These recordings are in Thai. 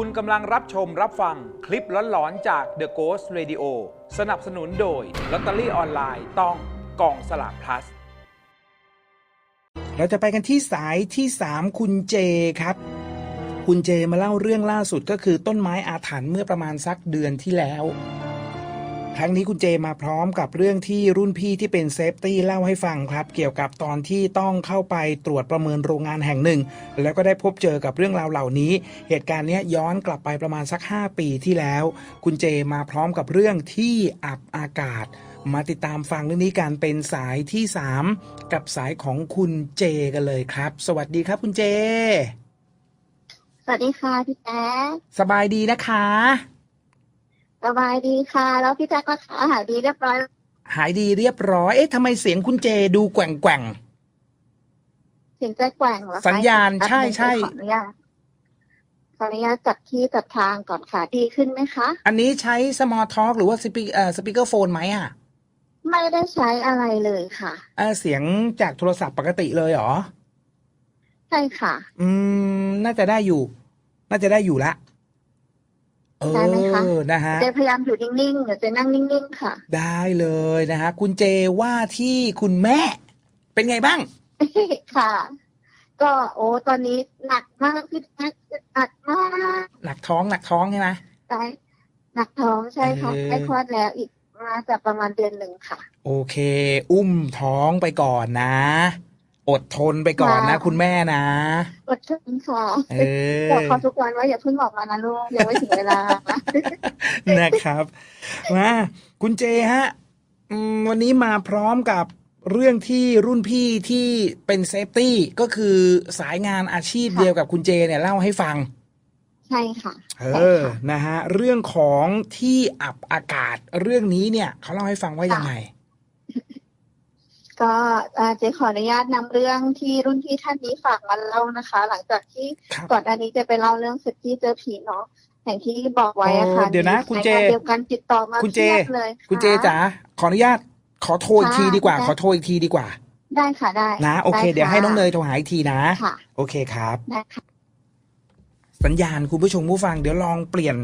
คุณกำลังรับชมรับฟังคลิปหลอนๆจาก The Ghost Radio สนับสนุนโดยลอตเตอรี่ออนไลน์ต้องกองสลากพลัส เราจะไปกันที่สายที่ 3 คุณเจครับ คุณเจมาเล่าเรื่องล่าสุดก็คือต้นไม้อาถรรพ์เมื่อประมาณสักเดือนที่แล้ว ครั้งนี้คุณเจมาพร้อมกับเรื่องที่รุ่นพี่ที่เป็นเซฟตี้เล่าให้ฟังครับ เกี่ยวกับตอนที่ต้องเข้าไปตรวจประเมินโรงงานแห่งหนึ่ง แล้วก็ได้พบเจอกับเรื่องราวเหล่านี้ เหตุการณ์เนี้ยย้อนกลับไปประมาณสัก 5 ปีที่แล้ว คุณเจมาพร้อมกับเรื่องที่อับอากาศ มาติดตามฟังเรื่องนี้กันเป็นสายที่ 3 กับสายของคุณเจกันเลยครับ สวัสดีครับคุณเจ สวัสดีค่ะพี่แจ๊คสบายดีนะคะ สบายดีค่ะ แล้วพี่แจ๊คก็ขาหายดีเรียบร้อย หายดีเรียบร้อย เอ๊ะทำไมเสียงคุณเจดูแกว่งแกว่งเสียงแจ๊คแกว่งเหรอคะสัญญาณแป๊บใช่นึงใช่ขออนุญาตขออนุญาตจัดที่จัดทางก่อนค่ะดีขึ้นไหมคะๆอันนี้ใช้ small talk หรือว่าสปีเอ่อสปีกเกอร์โฟนไหมอะ ไม่ได้ใช้อะไรเลยค่ะเออเสียงจากโทรศัพท์ปกติเลยเหรอ ใช่ค่ะ อืม น่าจะได้อยู่ น่าจะได้อยู่ละ เอได้ไหมคะอนะฮะ เจพยายามอยู่นิ่งๆเดี๋ยวเจนั่งนิ่งๆค่ะ ได้เลยนะฮะคุณเจว่าที่คุณแม่ เป็นไงบ้าง ค่ะ ก็โอ้ตอนนี้หนักมากพี่แจ๊คหนักมากหนักท้องหนักท้องใช่ไหมใช่หนักท้องใช่ค่ะเออ ใกล้คลอดแล้วอีกมาจะประมาณเดือนหนึ่งค่ะ โอเค อุ้มท้องไปก่อนนะ อดทนไปก่อนนะค่ะคุณแม่นะ อดทนค่ะเออบอกเขาทุกวันว่าอย่าเพิ่งออกมานะลูกยังไม่ถึงเวลา นะครับมาคุณเจฮะอืมวันนี้มาพร้อมกับเรื่องที่รุ่นพี่ที่เป็นเซฟตี้ก็คือสายงานอาชีพค่ะเดียวกับคุณเจเนี่ยเล่าให้ฟัง ใช่ค่ะ เอใช่อค่ะนะฮะเรื่องของที่อับอากาศเรื่องนี้เนี่ยเขาเล่าให้ฟังว่ายังไง ก็เอ่อเจ๊ขออนุญาตนำเรื่องที่รุ่นพี่ท่านนี้ฝากมาเล่านะคะ หลังจากที่ครับก่อนอันนี้จะไปเล่าเรื่องสุดที่เจอผีเนาะอย่างที่บอกไว้อะค่ะโอ้เดี๋ยวนะมีคุณเจสายงานเดียวกันติดต่อมาคุณเจพียบเลยคุณเจจ๋าขออนุญาตขอโทรอีกทีดีกว่าค่ะขอโทรอีกทีดีกว่า ได้ค่ะได้นะโอเคไะเดี๋ยวให้น้องเนยโทรหาอีกทีนะค่ะโอเคครับได้ค่ะสัญญาณคุณผู้ชมผู้ฟังเดี๋ยวลองเปลี่ยน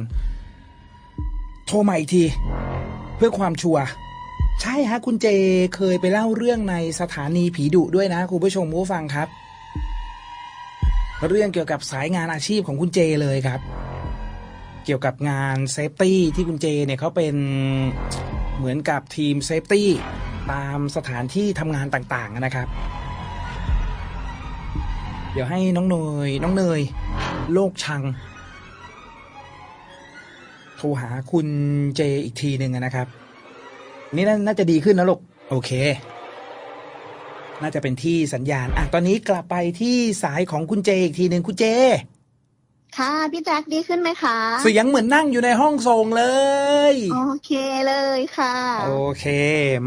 โทรมาอีกที เพื่อความชัวร์ ใช่ฮะคุณเจเคยไปเล่าเรื่องในสถานีผีดุด้วยนะคุณผู้ชมผู้ฟังครับ เรื่องเกี่ยวกับสายงานอาชีพของคุณเจเลยครับ เกี่ยวกับงานเซฟตี้ที่คุณเจเนี่ยเขาเป็นเหมือนกับทีมเซฟตี้ตามสถานที่ทำงานต่างๆนะครับ เดี๋ยวให้น้องเนยน้องเนย โลกชัง โทรหาคุณเจอีกทีหนึ่งนะครับ นี่นาน่าจะดีขึ้นนะลูก โอเค น่าจะเป็นที่สัญญาณ อะ ตอนนี้กลับไปที่สายของคุณเจอีกทีหนึ่งคุณเจ ค่ะ พี่แจ็คดีขึ้นไหมคะ เสียงเหมือนนั่งอยู่ในห้องส่งเลย โอเคเลยค่ะ โอเค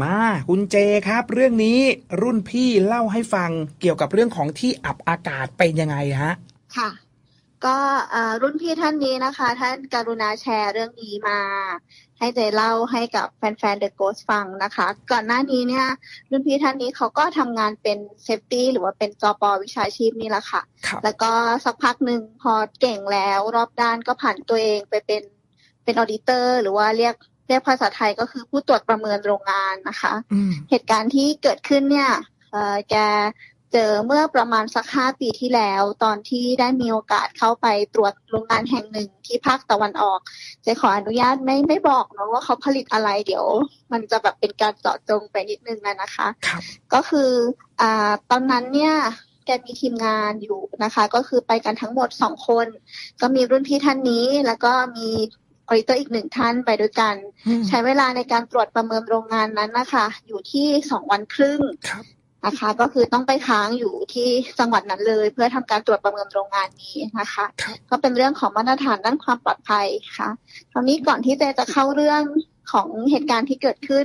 มา คุณเจครับ เรื่องนี้รุ่นพี่เล่าให้ฟังเกี่ยวกับเรื่องของที่อับอากาศเป็นยังไงฮะ ค่ะก็เอ่อรุ่นพี่ท่านนี้นะคะ ท่านกรุณาแชร์เรื่องนี้มา ให้เจเล่าให้กับแฟนๆ The Ghost ฟังนะคะ ก่อนหน้านี้เนี่ยรุ่นพี่ท่านนี้เขาก็ทำงานเป็นเซฟตี้หรือว่าเป็นจอปอวิชาชีพนี่แหละค่ะครับแล้วก็สักพักหนึ่งพอเก่งแล้วรอบด้านก็ผ่านตัวเองไปเป็นเป็นออดิเตอร์ หรือว่าเรียกเรียกภาษาไทยก็คือผู้ตรวจประเมินโรงงานนะคะอืมเหตุการณ์ที่เกิดขึ้นเนี่ยเอ่อแก เจอเมื่อประมาณสักห้าปีที่แล้ว ตอนที่ได้มีโอกาสเข้าไปตรวจโรงงานแห่งหนึ่งที่ภาคตะวันออกเจะขออนุญาตไม่ไม่บอกเนอะว่าเขาผลิตอะไรเดี๋ยว มันจะแบบเป็นการเจาะจงไปนิดนึงอะนะคะครับก็คืออ่าตอนนั้นเนี่ยแกมีทีมงานอยู่นะคะ ก็คือไปกันทั้งหมดสองคน ก็มีรุ่นพี่ท่านนี้แล้วก็มีออดิเตอร์อีกหนึ่งท่านไปด้วยกันอืมใช้เวลาในการตรวจประเมินโรงงานนั้นนะคะ อยู่ที่สองวันครึ่งครับ นะคะ ก็คือต้องไปค้างอยู่ที่จังหวัดนั้นเลย เพื่อทำการตรวจประเมินโรงงานนี้นะคะครับก็เป็นเรื่องของมาตรฐานด้านความปลอดภัยค่ะคราวนี้ก่อนที่เจจะเข้าเรื่องของเหตุการณ์ที่เกิดขึ้น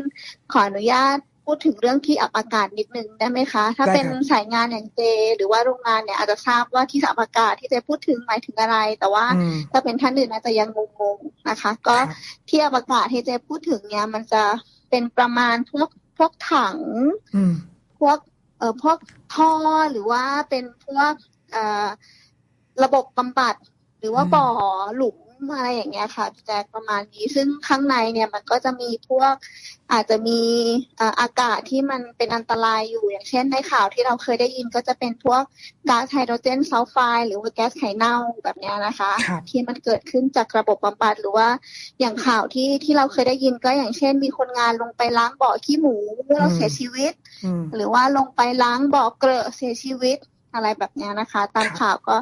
ขออนุญาตพูดถึงเรื่องที่อับอากาศนิดนึงได้ไหมคะ ถ้าได้เป็นครับสายงานอย่างเจ หรือว่าโรงงานเนี่ยอาจจะทราบว่าที่อับอากาศที่เจพูดถึงหมายถึงอะไร แต่ว่าอืมถ้าเป็นท่านอื่นอาจจะยังงงๆนะคะ ก็ครับที่อับอากาศที่เจพูดถึงเนี่ยมันจะเป็นประมาณพวกพวกถังอืมพวก เอ่อพวกท่อหรือว่าเป็นพวกเอ่อระบบบำบัด หรือว่าบ่อหลุม อะไรอย่างเงี้ยค่ะพี่แจ๊คประมาณนี้ ซึ่งข้างในเนี่ยมันก็จะมีพวกอาจจะมีเอ่ออากาศที่มันเป็นอันตรายอยู่อย่างเช่นในข่าวที่เราเคยได้ยินก็จะเป็นพวกก๊าซไฮโดรเจนซัลไฟด์หรือว่าแก๊สไข่เน่าแบบเนี้ยนะคะครับที่มันเกิดขึ้นจากระบบบำบัดหรือว่าอย่างข่าวที่ที่เราเคยได้ยินก็อย่างเช่น มีคนงานลงไปล้างบ่อขี้หมูเมื่อเราอืมเสียชีวิตอืมหรือว่าลงไปล้างบ่อเกลอะเสียชีวิตอะไรแบบเนี้ยนะคะ ตามครับข่าวก็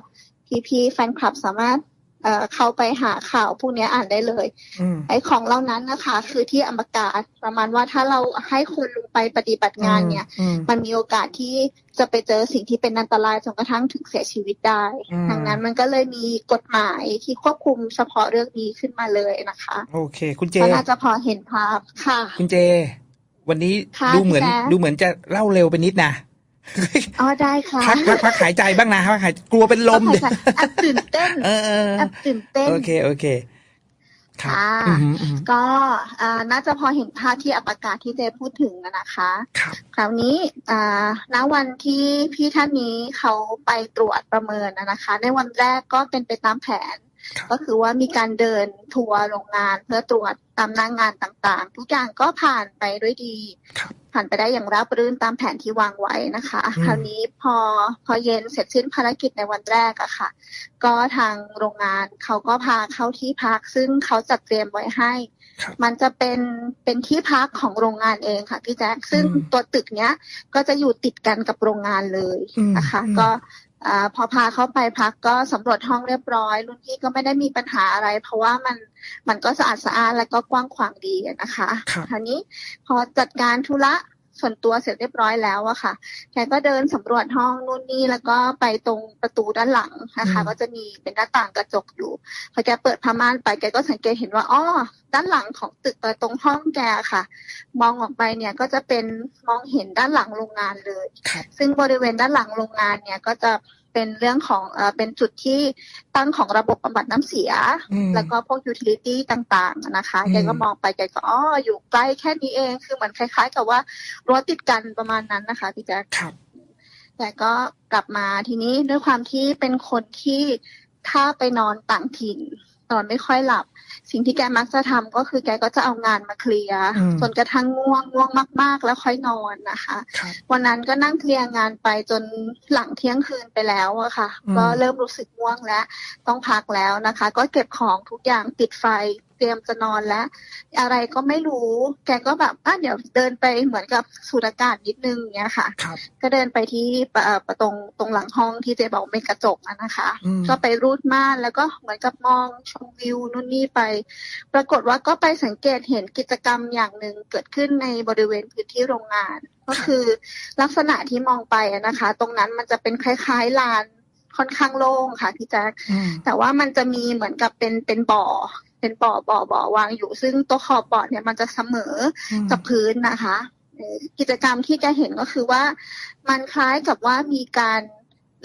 พี่พี่ๆแฟนคลับสามารถ เอ่อเข้าไปหาข่าวพวกเนี้ยอ่านได้เลยอืมไอ้ของเหล่านั้นนะคะ คือที่อมกาศประมาณว่าถ้าเราให้คนลงไปปฏิบัติงานเนี่ยอืมมันมีโอกาสที่จะไปเจอสิ่งที่เป็นอันตรายจนกระทั่งถึงเสียชีวิตได้อืมดังนั้นมันก็เลยมีกฎหมายที่ควบคุมเฉพาะเรื่องนี้ขึ้นมาเลยนะคะ โอเค คุณเจก็น่าจะพอเห็นภาพค่ะ คุณเจ วันนี้ค่ะดูเหมือนพี่แจ๊คดูเหมือนจะเล่าเร็วไปนิดนะ อ๋อได้ค่ะพักพักพักหายใจบ้างนะพักหายกลัวเป็นลมก็เดี๋ยวค่ะแอบตื่นเต้นเออเออแอบตื่นเต้นโอเคโอเคครับค่ะอืมอืมก็อ่าน่าจะพอเห็นภาพที่อัปากาศที่เจพูดถึงอะนะคะครับคราวนี้อ่าณวันที่พี่ท่านนี้เขาไปตรวจประเมินอะนะคะ ในวันแรกก็เป็นไปตามแผนครับก็คือว่ามีการเดินทัวร์โรงงานเพื่อตรวจตามหน้างงานต่างๆ ทุกอย่างก็ผ่านไปด้วยดีครับ ผ่านไปได้อย่างราบรื่นตามแผนที่วางไว้นะคะอืมคราวนี้พอพอเย็นเสร็จสิ้นภารกิจในวันแรกอะค่ะ ก็ทางโรงงานเขาก็พาเข้าที่พัก ซึ่งเขาจัดเตรียมไว้ให้ครับมันจะเป็นเป็นที่พักของโรงงานเองค่ะพี่แจ๊คซึ่งอืมตัวตึกเนี้ยก็จะอยู่ติดกันกับโรงงานเลยอืมนะคะอืมก็ อ่าพอพาเข้าไปพักก็สำรวจห้องเรียบร้อย รุ่นพี่ก็ไม่ได้มีปัญหาอะไร เพราะว่ามันมันก็สะอาดสะอาดและก็กว้างขวางดีอะนะคะครับคราวนี้พอจัดการธุระ ส่วนตัวเสร็จเรียบร้อยแล้วอะค่ะ แกก็เดินสำรวจห้องนู่นนี่แล้วก็ไปตรงประตูด้านหลังนะคะอืมก็จะมีเป็นหน้าต่างกระจกอยู่ พอแกเปิดผ้าม่านไปแกก็สังเกตเห็นว่าอ๋อด้านหลังของตึกเอ่อตรงห้องแกค่ะ มองออกไปเนี่ยก็จะเป็นมองเห็นด้านหลังโรงงานเลยครับซึ่งบริเวณด้านหลังโรงงานเนี่ยก็จะ เป็นเรื่องของเอ่อเป็นจุดที่ตั้งของระบบบำบัดน้ำเสีย อืม แล้วก็พวกยูทิลิตี้ต่างๆนะคะอืม แกก็มองไปแกก็อ๋ออยู่ใกล้แค่นี้เอง คือเหมือนคล้าย ๆ กับว่ารั้วติดกันประมาณนั้นนะคะพี่แจ๊ค ครับ แต่ก็กลับมาทีนี้ด้วยความที่เป็นคนที่ถ้าไปนอนต่างถิ่น นอนไม่ค่อยหลับ สิ่งที่แกมักจะทำก็คือแกก็จะเอางานมาเคลียร์อืมจนกระทั่งง่วงง่วงมาก ๆ แล้วค่อยนอนนะคะครับวันนั้นก็นั่งเคลียร์งานไปจนหลังเที่ยงคืนไปแล้วอะค่ะอืมก็เริ่มรู้สึกง่วงแล้ว ต้องพักแล้วนะคะ ก็เก็บของทุกอย่างปิดไฟ เตรียมจะนอนแล้ว อะไรก็ไม่รู้ แกก็แบบอะเดี๋ยวเดินไปเหมือนกับสูดอากาศนิดนึงเนี้ยค่ะครับก็เดินไปที่ปะเอ่อประตรงตรงหลังห้องที่เจบอกเป็นกระจกอะนะคะอืมก็ไปรูดม่านแล้วก็เหมือนกับมองชมวิวนู่นนี่ไป ปรากฏว่าก็ไปสังเกตเห็นกิจกรรมอย่างหนึ่งเกิดขึ้นในบริเวณพื้นที่โรงงาน ก็คือลักษณะที่มองไปอะนะคะ ตรงนั้นมันจะเป็นคล้ายๆลานค่อนข้างโล่งค่ะพี่แจ๊คอืมแต่ว่ามันจะมีเหมือนกับเป็นเป็นบ่อ เป็นบ่อบ่อบ่อวางอยู่ ซึ่งตัวขอบบ่อเนี่ยมันจะเสมอกับพื้นนะคะเอ่อกิจกรรมที่แกเห็นก็คือว่า มันคล้ายกับว่ามีการ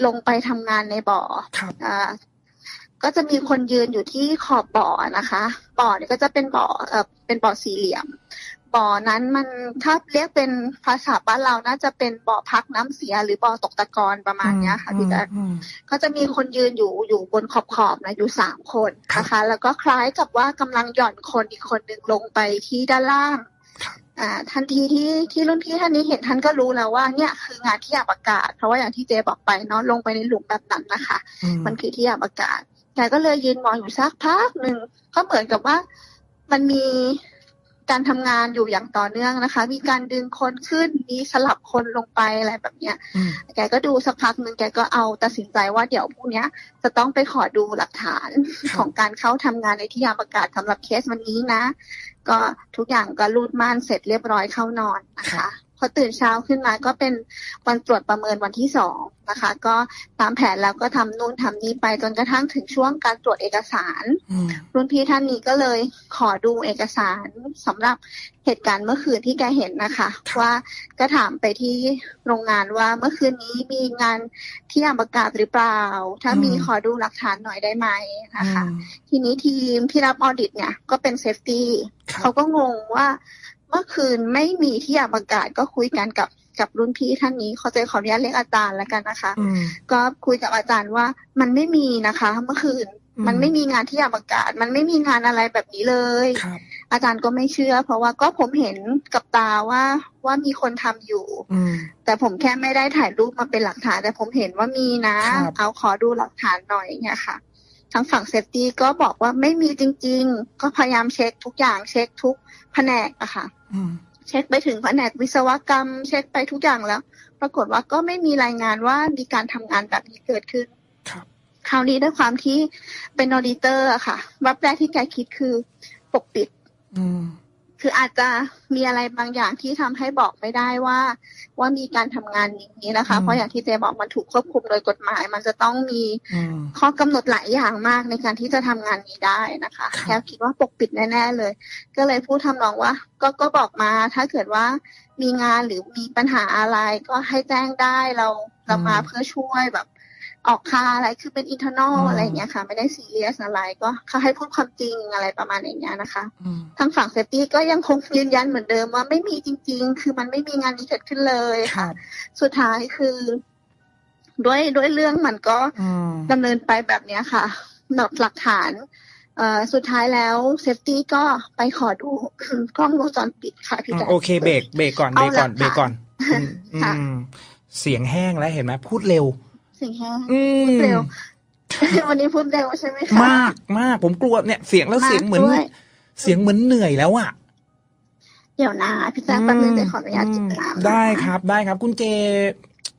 ลงไปทำงานในบ่อครับอ่าก็จะมีคนยืนอยู่ที่ขอบบ่อนะคะ บ่อเนี่ยก็จะเป็นบ่อเออเป็นบ่อสี่เหลี่ยม บ่อนั้นมันถ้าเรียกเป็นภาษาบ้านเราน่าจะเป็นบ่อพักน้ำเสียหรือบ่อตกตะกอนประมาณเนี้ยค่ะพี่แจ๊คอืมก็จะมีคนยืนอยู่อยู่บนขอบขอบๆนะอยู่สามคนนะคะ แล้วก็คล้ายกับว่ากำลังหย่อนคนอีกคนหนึ่งลงไปที่ด้านล่างครับอ่าทันทีที่ที่รุ่นพี่ท่านนี้เห็นท่านก็รู้แล้วว่าเนี่ยคืองานที่อาบอากาศ เพราะว่าอย่างที่เจบอกไปเนาะลงไปในหลุมแบบนั้นนะคะอืมมันคือที่อาบอากาศแกก็เลยยืนมองอยู่สักพักหนึ่งก็เหมือนกับว่ามันมี การทำงานอยู่อย่างต่อเนื่องนะคะ มีการดึงคนขึ้น มีสลับคนลงไปอะไรแบบเนี้ยอืมแกก็ดูสักพักหนึ่งแกก็เอาตัดสินใจว่าเดี๋ยวพรุ่งเนี้ยจะต้องไปขอดูหลักฐานครับของการเข้าทำงานในที่ยามอากาศสำหรับเคสวันนี้นะ ก็ทุกอย่างก็รูดม่านเสร็จเรียบร้อยเข้านอนนะคะ พอตื่นเช้าขึ้นมาก็เป็นวันตรวจประเมินวันที่สองนะคะ ก็ตามแผนแล้วก็ทำนู่นทำนี่ไปจนกระทั่งถึงช่วงการตรวจเอกสารอืมรุ่นพี่ท่านนี้ก็เลยขอดูเอกสารสำหรับเหตุการณ์เมื่อคืนที่แกเห็นนะคะ ว่าก็ถามไปที่โรงงานว่าเมื่อคืนนี้มีงานที่ยามอากาศหรือเปล่า ถ้ามีอืมขอดูหลักฐานหน่อยได้ไหมนะคะอืมทีนี้ทีมที่รับออดิตเนี่ยก็เป็นเซฟตี้ครับเขาก็งงว่า เมื่อคืนไม่มีที่ยามอากาศก็คุยกันกับกับรุ่นพี่ท่านนี้เขาจะขออนุญาตเรียกอาจารย์แล้วกันนะคะอืมก็คุยกับอาจารย์ว่ามันไม่มีนะคะ เมื่อคืนอืมมันไม่มีงานที่อวกาศ มันไม่มีงานอะไรแบบนี้เลยครับอาจารย์ก็ไม่เชื่อ เพราะว่าก็ผมเห็นกับตาว่าว่ามีคนทำอยู่อืมแต่ผมแค่ไม่ได้ถ่ายรูปมาเป็นหลักฐานแต่ผมเห็นว่ามีนะครับเอาขอดูหลักฐานหน่อยเนี่ยค่ะทางฝั่งเซฟตี้ก็บอกว่าไม่มีจริง ๆ ก็พยายามเช็คทุกอย่างเช็คทุก แผนกอะค่ะอืมเช็คไปถึงแผนกวิศวกรรม เช็คไปทุกอย่างแล้ว ปรากฏว่าก็ไม่มีรายงานว่ามีการทำงานแบบนี้เกิดขึ้นครับคราวนี้ด้วยความที่เป็นออดิเตอร์อะค่ะวับแรกที่แกคิดคือปกปิด อืม คืออาจจะมีอะไรบางอย่างที่ทำให้บอกไม่ได้ว่า ว่ามีการทำงานอย่างนี้นะคะอืมเพราะอย่างที่เจบอกมันถูกควบคุมโดยกฎหมาย มันจะต้องมีอืมข้อกำหนดหลายอย่างมากในการที่จะทำงานนี้ได้นะคะครับแค่คิดว่าปกปิดแน่ๆเลย ก็เลยพูดทำนองว่า ก็ก็บอกมาถ้าเกิดว่ามีงานหรือมีปัญหาอะไรก็ให้แจ้งได้เราเรามาเพื่อช่วยแบบ ออกค่าอะไรคือเป็นอินเทอร์นอลอะไรอย่างเงี้ยค่ะ ไม่ได้ซีเรียสอะไรก็เขาให้พูดความจริงอะไรประมาณอย่างเงี้ยนะคะอืมทางฝั่งเซฟตี้ก็ยังคงยืนยันเหมือนเดิมว่าไม่มีจริง ๆ คือมันไม่มีงานนี้เกิดขึ้นเลยครัค่ะบสุดท้ายคือ ด้วยด้วยเรื่องมันก็อืมดำเนินไปแบบเนี้ยค่ะหนดหลักฐานเอ่อสุดท้ายแล้วเซฟตี้ก็ไปขอดูกล้องวงจรปิดค่ะพี่แจ๊คโอเคเบรกเบรกก่อนเบรเอากก่อนหลักฐานเบรกก่อนอืมค่ะอืมเสียงแห้งแล้วเห็นไหมพูดเร็ว สิ่งแห้งอืมเร็ววันนี้พูดเร็วใช่ไหมคะมากมากผมกลัวเนี่ยเสียงแล้วเสียงเหมือนด้วยเสียงเหมือนเหนื่อยแล้วอะเดี๋ยวนะพี่แจ๊คแป๊บนึงเดี๋ยวขออนุญาตจิบน้ำนะะได้ครับได้ครับ คุณเจ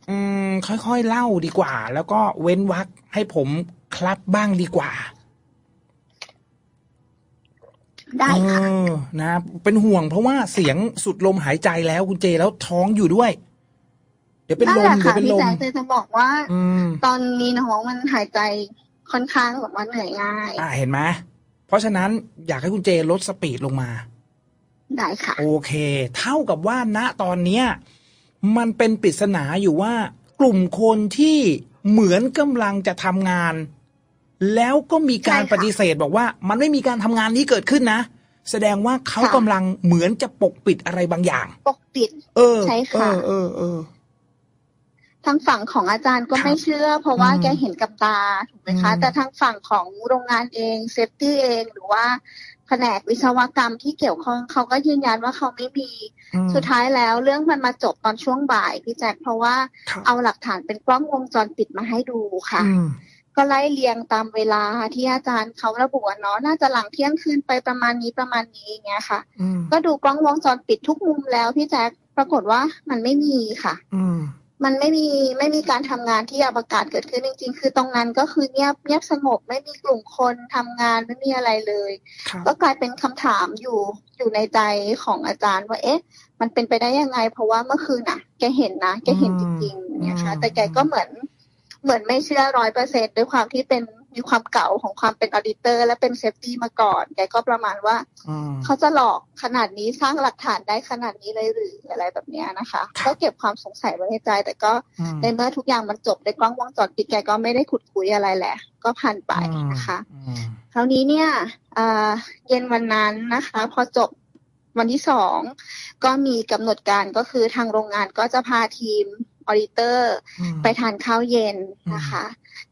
อืม ค่อยๆเล่าดีกว่า แล้วก็เว้นวรรคให้ผมครับบ้างดีกว่า ได้ค่ะเออนะ เป็นห่วงเพราะว่าเสียงสุดลมหายใจแล้วคุณเจแล้วท้องอยู่ด้วย เดี๋ยวเป็นลนั่นแหมละเดี๋ยค่ะวเป็นพี่ลมแจ๊คเจจะบอกว่าอืมตอนนี้น้องมันหายใจค่อนข้างแบบว่าเหนื่อยง่าย อ่าเห็นไหมเพราะฉะนั้นอยากให้คุณเจลดสปีดลงมา ได้ค่ะ โอเค เท่ากับว่าณตอนเนี้ย มันเป็นปริศนาอยู่ว่ากลุ่มคนที่เหมือนกำลังจะทำงาน แล้วก็มีการใช่ค่ะปฏิเสธบอกว่า มันไม่มีการทำงานนี้เกิดขึ้นนะ แสดงว่าเขาค่ะกำลังเหมือนจะปกปิดอะไรบางอย่าง ปกปิด เออใช่ค่ะเออเออเออ ทางฝั่งของอาจารย์ก็ครับไม่เชื่อ เพราะว่าอืมแกเห็นกับตาถูกไหมคะอืมแต่ทางฝั่งของโรงงานเองเซฟตี้เองหรือว่าแผนกวิศวกรรมที่เกี่ยวข้องเขาก็ยืนยันว่าเขาไม่มีอืมสุดท้ายแล้ว เรื่องมันมาจบตอนช่วงบ่ายพี่แจ็คเพราะว่าครับเอาหลักฐานเป็นกล้องวงจรปิดมาให้ดูค่ะอืมก็ไล่เรียงตามเวลาที่อาจารย์เขาระบุอะเนาะน่าจะหลังเที่ยงคืนไปประมาณนี้ประมาณนี้อย่างเงี้ยค่ะอืมก็ดูกล้องวงจรปิดทุกมุมแล้วพี่แจ็คปรากฏว่ามันไม่มีค่ะอื มมันไม่มีไม่มีการทำงานที่อวกาศเกิดขึ้นจริงๆ คือตรงนั้นก็คือเงียบเงียบสงบไม่มีกลุ่มคนทำงานไม่มีอะไรเลยครับก็กลายเป็นคำถามอยู่อยู่ในใจของอาจารย์ว่าเอ๊ะ มันเป็นไปได้ยังไง เพราะว่าเมื่อคืนน่ะ แกเห็นนะแกเห็นจริงๆเนี่ยค่ะแต่แกก็เหมือนเหมือนไม่เชื่อร้อยเปอร์เซ็นด้วยความที่เป็น มีความเก่าของความเป็นออดิเตอร์ และเป็นเซฟตี้มาก่อน แกก็ประมาณว่าอืมเขาจะหลอกขนาดนี้สร้างหลักฐานได้ขนาดนี้เลยหรืออะไรแบบเนี้ยนะคะครับก็เก็บความสงสัยไว้ในใจ แต่ก็อืมในเมื่อทุกอย่างมันจบในกล้องวงจรปิดแกก็ไม่ได้ขุดคุยอะไรแหละ ก็ผ่านไปนะคะอืมคราวนี้เนี่ยเอ่อเย็นวันนั้นนะคะ พอจบวันที่สองก็มีกำหนดการก็คือทางโรงงานก็จะพาทีม ออดิเตอร์อืมไปทานข้าวเย็นนะคะ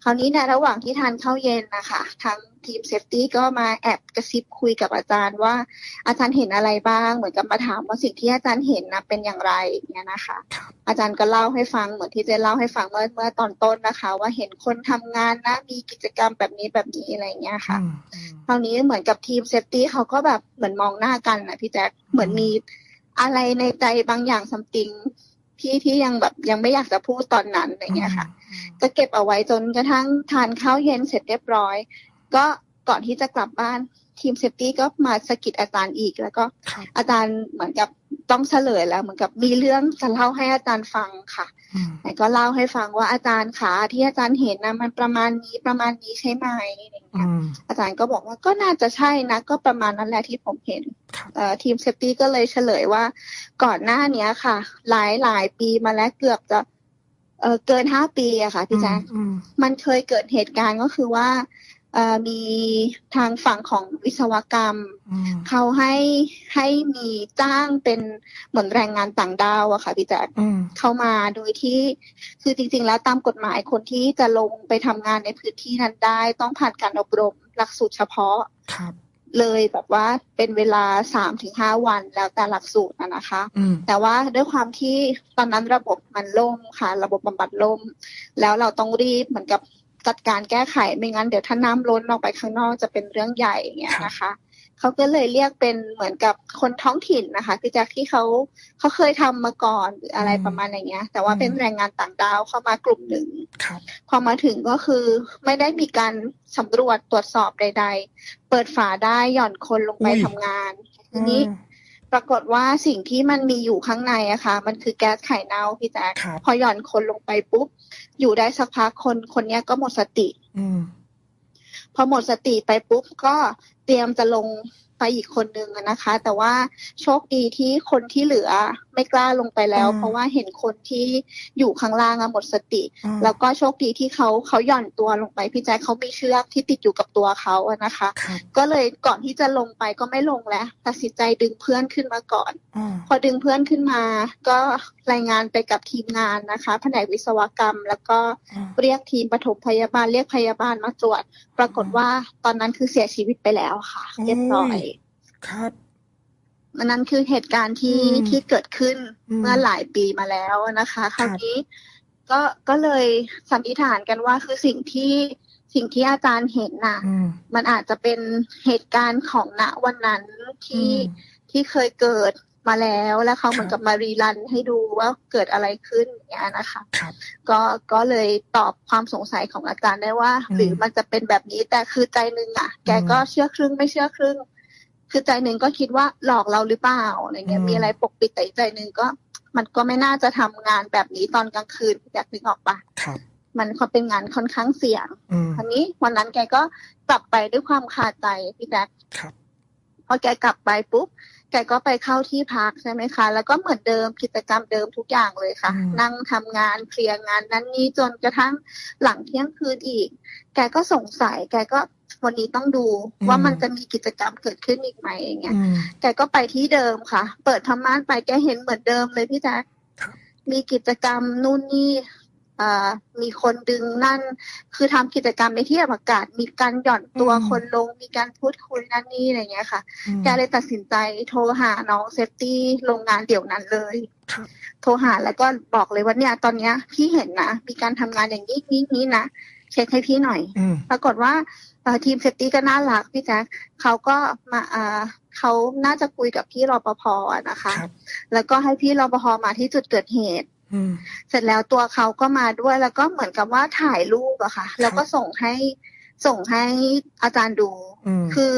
คราวนี้ในระหว่างที่ทานข้าวเย็นนะคะทางทีมเซฟตี้ก็มาแอบกระซิบคุยกับอาจารย์ว่าอาจารย์เห็นอะไรบ้าง เหมือนกับมาถามว่าสิ่งที่อาจารย์เห็นนะเป็นอย่างไรเนี่ยนะคะครับอาจารย์ก็เล่าให้ฟังเหมือนที่เจเล่าให้ฟังเมื่อเมื่อตอนต้นนะคะ ว่าเห็นคนทำงานนะมีกิจกรรมแบบนี้แบบนี้อะไรอย่างเงี้ยค่ะอืมอืมคราวนี้เหมือนกับทีมเซฟตี้เขาก็แบบเหมือนมองหน้ากันนะพี่แจ๊คเหมือนมีอะไรในใจบางอย่างซัมติง ที่ที่ยังแบบยังไม่อยากจะพูดตอนนั้นอะไรอย่างเงี้ยค่ะ ก็เก็บเอาไว้จนกระทั่งทานข้าวเย็นเสร็จเรียบร้อย ก็ก่อนที่จะกลับบ้าน ทีมเซฟตี้ก็มาสะกิดอาจารย์อีก แล้วก็ครับอาจารย์เหมือนกับต้องเฉลยแล้ว เหมือนกับมีเรื่องจะเล่าให้อาจารย์ฟังค่ะอืมแต่ก็เล่าให้ฟังว่าอาจารย์ขาที่อาจารย์เห็นนะมันประมาณนี้ประมาณนี้ใช่ไหมอะไรอย่างเงี้ยอืมอาจารย์ก็บอกว่าก็น่าจะใช่นะ ก็ประมาณนั้นแหละที่ผมเห็นครับเอ่อทีมเซฟตี้ก็เลยเฉลยว่า ก่อนหน้าเนี้ยค่ะ หลายหลายปีมาแล้วเกือบจะเออเกินห้าปีอะค่ะพี่แจ๊คอืมมันเคยเกิดเหตุการณ์ก็คือว่าเอ่อ มีทางฝั่งของวิศวกรรมอืมเขาให้ให้มีจ้างเป็นเหมือนแรงงานต่างด้าวอะค่ะพี่แจ๊คอืมเข้ามาโดยที่คือจริง ๆ แล้วตามกฎหมายคนที่จะลงไปทำงานในพื้นที่นั้นได้ ต้องผ่านการอบรมหลักสูตรเฉพาะครับเลยแบบว่าเป็นเวลาสามถึงห้าวันแล้วแต่หลักสูตรนะนะคะอืมแต่ว่าด้วยความที่ตอนนั้นระบบมันล่มค่ะ ระบบบำบัดล่ม แล้วเราต้องรีบเหมือนกับ จัดการแก้ไขไม่งั้นเดี๋ยวถ้าน้ำล้นออกไปข้างนอกจะเป็นเรื่องใหญ่อย่างเงี้ยนะคะเขาก็เลยเรียกเป็นเหมือนกับคนท้องถิ่นนะคะ คือจากที่เขาเขาเคยทำมาก่อนหรืออะไรประมาณอย่างเงี้ย แต่ว่าเป็นแรงงานต่างด้าวเข้ามากลุ่มหนึ่งครับพอมาถึงก็คือไม่ได้มีการสำรวจตรวจสอบใด ๆ เปิดฝาได้หย่อนคนลงไปอุ้ยทำงานทีนี้ ปรากฏว่าสิ่งที่มันมีอยู่ข้างในอะค่ะ มันคือแก๊สไข่เน่าพี่แจ๊คครับพอหย่อนคนลงไปปุ๊บ อยู่ได้สักพักคนคนเนี้ยก็หมดสติ อืมพอหมดสติไปปุ๊บก็เตรียมจะลง ไปอีกคนนึงอะนะคะ แต่ว่าโชคดีที่คนที่เหลือไม่กล้าลงไปแล้วอืมเพราะว่าเห็นคนที่อยู่ข้างล่างอะหมดสติอืมแล้วก็โชคดีที่เขาเขาหย่อนตัวลงไปพี่แจ๊คเขามีเชือกที่ติดอยู่กับตัวเขาอะนะคะครับก็เลยก่อนที่จะลงไปก็ไม่ลงแล้วตัดสินใจดึงเพื่อนขึ้นมาก่อนอ่าพอดึงเพื่อนขึ้นมา ก็รายงานไปกับทีมงานนะคะแผนกวิศวกรรม แล้วก็อ่าเรียกทีมปฐมพยาบาลเรียกพยาบาลมาตรวจ ปรากฏว่าตอนนั้นคือเสียชีวิตไปแล้วค่ะเรียบร้อย ครับอันนั้นคือเหตุการณ์ที่อืมที่เกิดขึ้นอืมเมื่อหลายปีมาแล้วนะคะ คราวนี้ก็ก็เลยสันนิษฐานกันว่าคือสิ่งที่สิ่งที่อาจารย์เห็นน่ะอืมมันอาจจะเป็นเหตุการณ์ของณวันนั้นที่อืมที่เคยเกิดมาแล้วแล้วเขาเหมือนครักับบมารีรันให้ดูว่าเกิดอะไรขึ้นอย่างเงี้ยนะคะครับก็ก็เลยตอบความสงสัยของอาจารย์ได้ว่าอืมหรือมันจะเป็นแบบนี้แต่คือใจหนึ่งอะ แกอืมก็เชื่อครึ่งไม่เชื่อครึ่ง คือใจหนึ่งก็คิดว่าหลอกเราหรือเปล่าอะไรเงี้ยอืมมีอะไรปกปิดแต่อีกใจหนึ่งก็ มันก็ไม่น่าจะทำงานแบบนี้ตอนกลางคืนอยากนึกออกปะครับมันก็เป็นงานค่อนข้างเสี่ยงอืมอันนี้วันนั้นแกก็กลับไปด้วยความคาใจพี่แจ๊คครับพอแกกลับไปปุ๊บแกก็ไปเข้าที่พักใช่ไหมคะ แล้วก็เหมือนเดิมกิจกรรมเดิมทุกอย่างเลยค่ะอืมนั่งทำงานเคลียร์งานนั้นนี้จนกระทั่งหลังเที่ยงคืนอีก แกก็สงสัย แกก็ วันนี้ต้องดูว่ามันจะมีกิจกรรมเกิดขึ้นอีกไหมอย่างเงี้ยอืมแกก็ไปที่เดิมค่ะ เปิดพม่านไปแกเห็นเหมือนเดิมเลยพี่แจ๊คครับมีกิจกรรมนู่นนี่อ่ามีคนดึงนั่น คือทำกิจกรรมในที่อากาศ มีการหย่อนตัวอืมคนลง มีการพูดคุยนั่นนี่อะไรเงี้ยค่ะอืมแกเลยตัดสินใจโทรหาน้องเซฟตี้โรงงานเดี๋ยวนั้นเลยครับโทรหาแล้วก็บอกเลยว่าเนี่ยตอนเนี้ยพี่เห็นนะ มีการทำงานอย่างนี้นี้นี้นะ เช็คให้พี่หน่อยอืมปรากฏว่าเอ่อทีมเซฟตี้ก็น่ารักพี่แจ๊คเขาก็มาอ่าเขาน่าจะคุยกับพี่รปภอะนะคะครับแล้วก็ให้พี่รปภมาที่จุดเกิดเหตุอืมเสร็จแล้วตัวเขาก็มาด้วยแล้วก็เหมือนกับว่าถ่ายรูปอะค่ะ แล้วก็ส่งให้ส่งให้อาจารย์ดูอืมคือ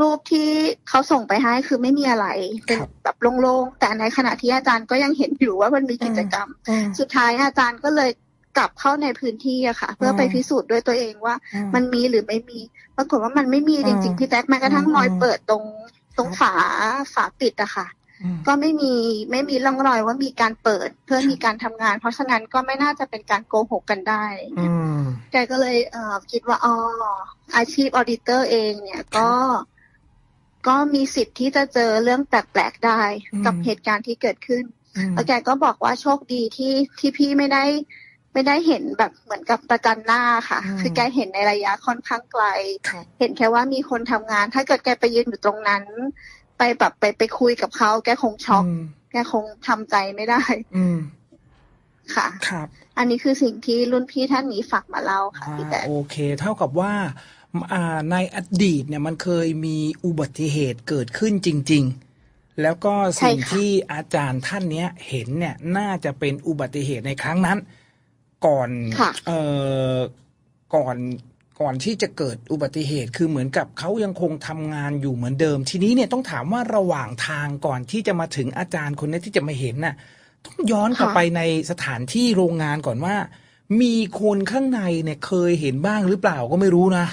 รูปที่เขาส่งไปให้คือไม่มีอะไรเป็นครับแบบโล่งๆแต่ในขณะที่อาจารย์ก็ยังเห็นอยู่ว่ามันมีกิจกรรมอืมสุดท้ายอาจารย์ก็เลย กลับเข้าในพื้นที่อะค่ะ เพื่อไปอืมพิสูจน์ด้วยตัวเองว่าอืมมันมีหรือไม่มี ปรากฏว่ามันไม่มีจริงอืมๆพี่แจ๊คแม้กระทั่งอืมรอยเปิดตรงตรงครับฝาฝาปิดอะค่ะอืมก็ไม่มีไม่มีร่องรอยว่ามีการเปิดเพื่อมีการทำงาน เพราะฉะนั้นก็ไม่น่าจะเป็นการโกหกกันได้อืมแกก็เลยเอ่อคิดว่าอ๋ออาชีพออดิเตอร์เองเนี่ยก็ก็มีสิทธิ์ที่จะเจอเรื่องแปลกๆได้อืมกับเหตุการณ์ที่เกิดขึ้นอืมแล้วแกก็บอกว่าโชคดีที่ที่พี่ไม่ได้ ไม่ได้เห็นแบบเหมือนกับประจันหน้าค่ะอืมคือแกเห็นในระยะค่อนข้างไกลครับเห็นแค่ว่ามีคนทำงาน ถ้าเกิดแกไปยืนอยู่ตรงนั้น ไปแบบไปไปคุยกับเขา แกคงช็อกอืมแกคงทำใจไม่ได้ อืมค่ะครับ อันนี้คือสิ่งที่รุ่นพี่ท่านนี้ฝากมาเล่าค่ะอ่าพี่แต่โอเค เท่ากับว่าอ่าในอดีตเนี่ยมันเคยมีอุบัติเหตุเกิดขึ้นจริง ๆแล้วก็สิ่งใช่ค่ะที่อาจารย์ท่านเนี้ยเห็นเนี่ยน่าจะเป็นอุบัติเหตุในครั้งนั้น ก่อนค่ะเอ่อก่อนก่อนที่จะเกิดอุบัติเหตุคือเหมือนกับเขายังคงทำงานอยู่เหมือนเดิม ทีนี้เนี่ยต้องถามว่าระหว่างทางก่อนที่จะมาถึงอาจารย์คนนี้ที่จะมาเห็นน่ะ ต้องย้อนกลับค่ะไปในสถานที่โรงงานก่อนว่า มีคนข้างในเนี่ยเคยเห็นบ้างหรือเปล่าก็ไม่รู้นะ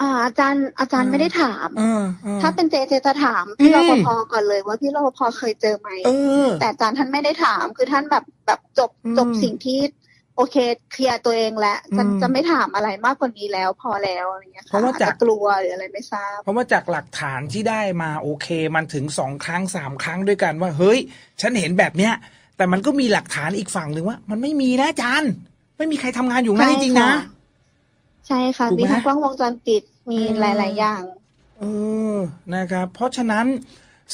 อ่าอาจารย์อาจารย์อืมไม่ได้ถามเออเออถ้าเป็นเจเจจะถามพี่อืรมปภก่อนเลย ว่าพี่รปภเคยเจอไหมเออแต่อาจารย์ท่านไม่ได้ถาม คือท่านแบบแบบจบอืมจบสิ่งที่โอเคเคลียร์ตัวเองแล้วจะอืมจะไม่ถามอะไรมากกว่านี้แล้วพอแล้วอะไรเงี้ยเพค่ะราะว่าอาจจากจะกลัวหรืออะไรไม่ทราบ เพราะว่าจากหลักฐานที่ได้มาโอเค มันถึงสองครั้งสามครั้งด้วยกันว่า เฮ้ย ฉันเห็นแบบเนี้ย แต่มันก็มีหลักฐานอีกฝั่งหนึ่งว่า มันไม่มีนะอาจารย์ ไม่มีใครทำงานอยู่นั่นจริงๆนะ ใช่ค่ะ ถูกไหม มีทั้งกล้องวงจรปิดมีอืมหลาย ๆ อย่าง เออนะครับ เพราะฉะนั้น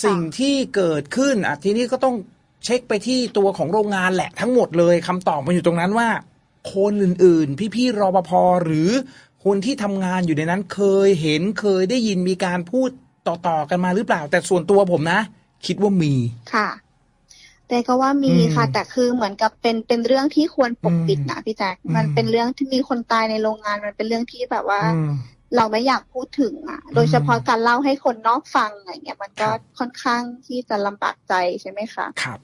สิ่งที่เกิดขึ้นอะทีนี้ก็ต้องเช็คไปที่ตัวของโรงงานแหละทั้งหมดเลยคำตอบมันอยู่ตรงนั้นว่า คนอื่นๆ พี่ๆรปภหรือคนที่ทำงานอยู่ในนั้นเคยเห็นเคยได้ยินมีการพูดต่อๆกันมาหรือเปล่า แต่ส่วนตัวผมนะ คิดว่ามี ค่ะ แต่ก็ว่ามีอืมค่ะ แต่คือเหมือนกับเป็นเป็นเรื่องที่ควรปกปิดอืมนะพี่แจ๊คอืมมันเป็นเรื่องที่มีคนตายในโรงงานมันเป็นเรื่องที่แบบว่าอืมเราไม่อยากพูดถึงอะ โดยเฉพาะการเล่าให้คนนอกฟังอะไรเงี้ย มันก็ครับค่อนข้างที่จะลำบากใจใช่ไหมคะครับ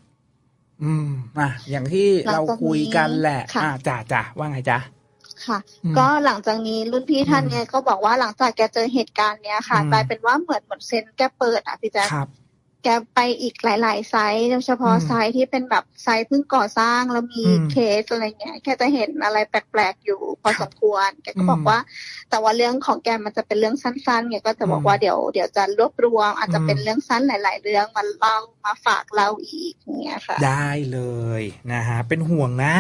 อืมอะอย่างที่หลังเราจากนี้คุยกันแหละค่ะอ่าจ่าจ่าว่าไงจ๊ะค่ะอืมก็หลังจากนี้รุ่นพี่ท่านอืมเนี้ยก็บอกว่าหลังจากแกเจอเหตุการณ์เนี้ยค่ะอืมกลายเป็นว่าเหมือนเหมือนเซนส์แกเปิดอะพี่แจ๊คครับ แกไปอีกหลาย ๆ ไซต์โดยเฉพาะอืมไซต์ที่เป็นแบบไซต์เพิ่งก่อสร้างแล้วมีอืมเคสอะไรเงี้ยแกจะเห็นอะไรแปลก ๆ อยู่พอครัสบมควร แกก็บอกอืมว่า แต่ว่าเรื่องของแกมันจะเป็นเรื่องสั้นๆไงก็จะบอกอืมว่าเดี๋ยวเดี๋ยวจะรวบรวม อาจจะเป็นอืมเรื่องสั้นหลาย ๆ เรื่องมาเล่ามาฝากเล่าอีกอย่างเงี้ยค่ะ ได้เลยนะฮะเป็นห่วงนะ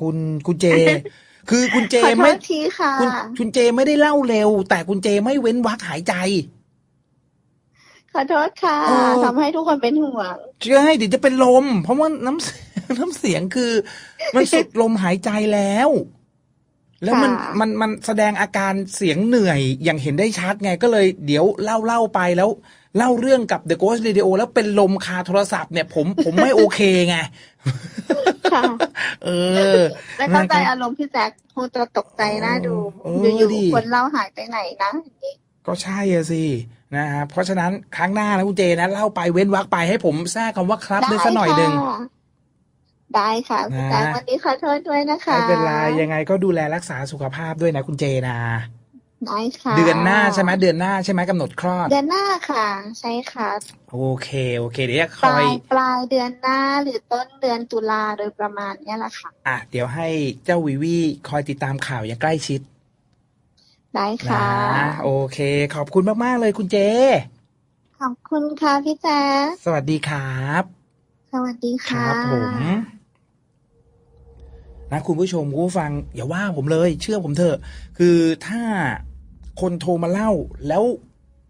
คุณคุณเจคือคุณเจขอโทไม่ษทีค่ะคุณคุณเจไม่ได้เล่าเร็ว แต่คุณเจไม่เว้นวรรคหายใจ ขอโทษค่ะเออ ทำให้ทุกคนเป็นห่วง เชื่อให้เดี๋ยวจะเป็นลม เพราะว่าน้ำเสียง น้ำเสียงคือ มันสุดลมหายใจแล้ว แล้วมันค่ะ มันมันแสดงอาการเสียงเหนื่อยอย่างเห็นได้ชัดไงก็เลย เดี๋ยวเล่าเล่าไปแล้ว เล่าเรื่องกับ The Ghost Radio แล้วเป็นลมคาโทรศัพท์เนี่ย ผมผมไม่โอเคไง ค่ะ เออ แล้วเข้าใจนะครับอารมณ์พี่แจ็คคงจะตกใจน่าดู เอออยู่ดิๆคนเล่าหายไปไหนนะอย่างนี้ ก็ใช่อะสินะฮะเพราะฉะนั้นครั้งหน้านะคุณเจนะเล่าไปเว้นวรรคไปให้ผมแทรกคำว่าครับด้วยสักหน่อยหนึ่งค่ะได้ค่ะพี่แจ็คนะวันนี้ขอโทษด้วยนะคะไม่เป็นไรยังไงก็ดูแลรักษาสุขภาพด้วยนะคุณเจนะได้ค่ะเดือนหน้าใช่ไหมเดือนหน้าใช่ไหมกำหนดคลอด เดือนหน้าค่ะ ใช่ค่ะ โอเค โอเค เดี๋ยวจะคปอลายยปลายเดือนหน้าหรือต้นเดือนตุลาโดยประมาณเนี้ยแหละค่ะ อะเดี๋ยวให้เจ้าวิวีคอยติดตามข่าวอย่างใกล้ชิด ได้นะค่ะ โอเค ขอบคุณมาก ๆ เลยคุณเจ ขอบคุณค่ะพี่แจ๊คสวัสดีครับ สวัสดีคค่ะรับผมนะคุณผู้ชมคุณผู้ฟัง อย่าว่าผมเลย เชื่อผมเถอะ คือถ้าคนโทรมาเล่า แล้ว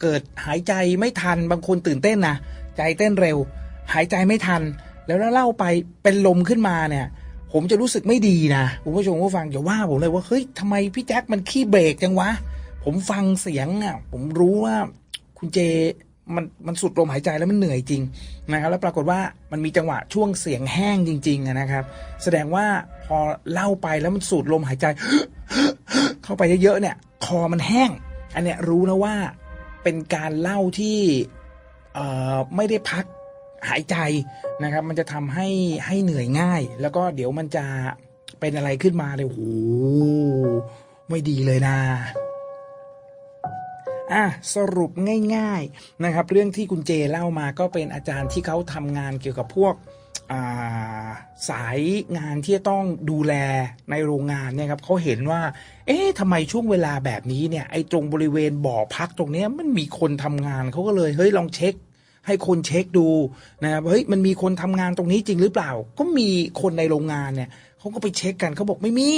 เกิดหายใจไม่ทันบางคนตื่นเต้นนะใจเต้นเร็ว หายใจไม่ทัน แล้วเล่าไปเป็นลมขึ้นมาเนี่ย ผมจะรู้สึกไม่ดีนะคุณผู้ชมคุณผู้ฟังอย่าว่าผมเลยว่าเฮ้ยทำไมพี่แจ็คมันขี้เบรกจังวะ ผมฟังเสียงอะ ผมรู้ว่าคุณเจมันมันสุดลมหายใจแล้วมันเหนื่อยจริงนะครับ แล้วปรากฏว่ามันมีจังหวะช่วงเสียงแห้งจริง ๆนะครับ แสดงว่าพอเล่าไปแล้วมันสูดลมหายใจ เข้าไปเยอะๆเนี่ย คอมันแห้ง อันเนี้ยรู้แล้วว่าเป็นการเล่าที่เอ่อไม่ได้พัก หายใจนะครับ มันจะทำให้ให้เหนื่อยง่าย แล้วก็เดี๋ยวมันจะเป็นอะไรขึ้นมาเลยโอ้โหไม่ดีเลยนะอะสรุปง่าย ๆนะครับ เรื่องที่คุณเจเล่ามาก็เป็นอาจารย์ที่เขาทำงานเกี่ยวกับพวกาสายงานที่ต้องดูแลในโรงงานเนี่ยครับเขาเห็นว่า เอ๊ะทำไมช่วงเวลาแบบนี้เนี่ยไอ้ตรงบริเวณบ่อพักตรงเนี้ยมันมีคนทำงานเขาก็เลยเฮ้ยลองเช็ค ให้คนเช็คดูนะครับเฮ้ยมันมีคนทำงานตรงนี้จริงหรือเปล่า ก็มีคนในโรงงานเนี่ยเขาก็ไปเช็คกันเขาบอกไม่มี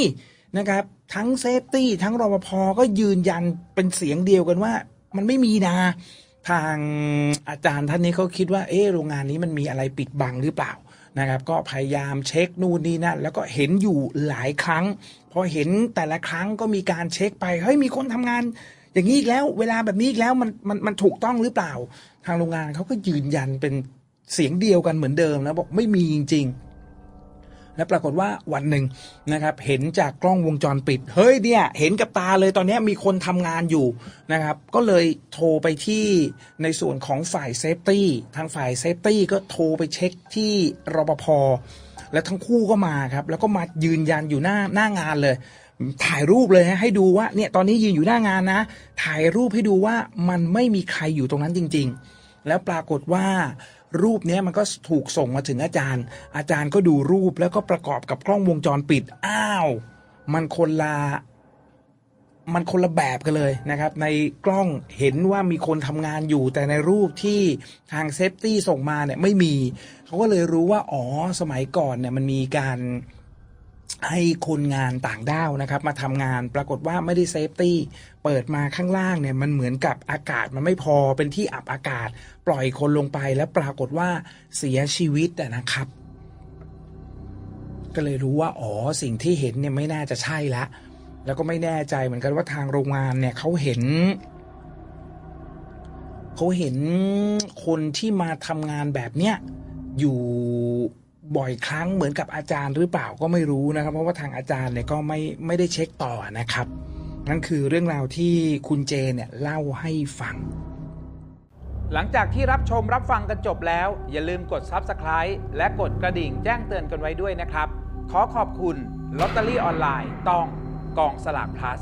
นะครับ ทั้งเซฟตี้ทั้งรปภก็ยืนยันเป็นเสียงเดียวกันว่า มันไม่มีนะทางอาจารย์ท่านนี้เขาคิดว่าเออโรงงานนี้มันมีอะไรปิดบังหรือเปล่านะครับ ก็พยายามเช็คนู่นนี่นั่นแล้วก็เห็นอยู่หลายครั้งพอเห็นแต่ละครั้งก็มีการเช็คไปเฮ้ยมีคนทำงาน อย่างนี้อีกแล้วเวลาแบบนี้อีกแล้วมันมันมันถูกต้องหรือเปล่า ทางโรงงานเขาก็ยืนยันเป็นเสียงเดียวกันเหมือนเดิมนะบอกไม่มีจริง ๆ และปรากฏว่าวันหนึ่งนะครับ เห็นจากกล้องวงจรปิด เฮ้ยเนี่ย เห็นกับตาเลยตอนนี้มีคนทำงานอยู่นะครับ ก็เลยโทรไปที่ในส่วนของฝ่ายเซฟตี้ทางฝ่ายเซฟตี้ก็โทรไปเช็คที่รปภแล้วทั้งคู่ก็มาครับ แล้วก็มายืนยันอยู่หน้าหน้างานเลย ถ่ายรูปเลยฮะให้ดูว่าเนี่ยตอนนี้ยืนอยู่หน้างานนะ ถ่ายรูปให้ดูว่ามันไม่มีใครอยู่ตรงนั้นจริง ๆ แล้วปรากฏว่ารูปเนี้ยมันก็ถูกส่งมาถึงอาจารย์ อาจารย์ก็ดูรูปแล้วก็ประกอบกับกล้องวงจรปิด อ้าว มันคนละมันคนละแบบกันเลยนะครับ ในกล้องเห็นว่ามีคนทำงานอยู่ แต่ในรูปที่ทางเซฟตี้ส่งมาเนี่ยไม่มี เขาก็เลยรู้ว่า อ๋อ สมัยก่อนเนี่ยมันมีการ ให้คนงานต่างด้าวนะครับ มาทำงานปรากฏว่าไม่ได้เซฟตี้เปิดมาข้างล่างเนี่ยมันเหมือนกับอากาศมันไม่พอเป็นที่อับอากาศ ปล่อยคนลงไปแล้วปรากฏว่าเสียชีวิตนะครับ ก็เลยรู้ว่าอ๋อสิ่งที่เห็นเนี่ยไม่น่าจะใช่ละ แล้วก็ไม่แน่ใจเหมือนกันว่าทางโรงงานเนี่ยเขาเห็นเขาเห็นคนที่มาทำงานแบบเนี้ยอยู่ บ่อยครั้งเหมือนกับอาจารย์หรือเปล่าก็ไม่รู้นะครับ เพราะว่าทางอาจารย์เนี่ยก็ไม่ไม่ได้เช็คต่อนะครับนั่นคือเรื่องราวที่คุณเจเนี่ยเล่าให้ฟัง หลังจากที่รับชมรับฟังกันจบแล้ว อย่าลืมกด Subscribe และกดกระดิ่งแจ้งเตือนกันไว้ด้วยนะครับ ขอขอบคุณลอตเตอรี่ออนไลน์ต้องกองสลาก plus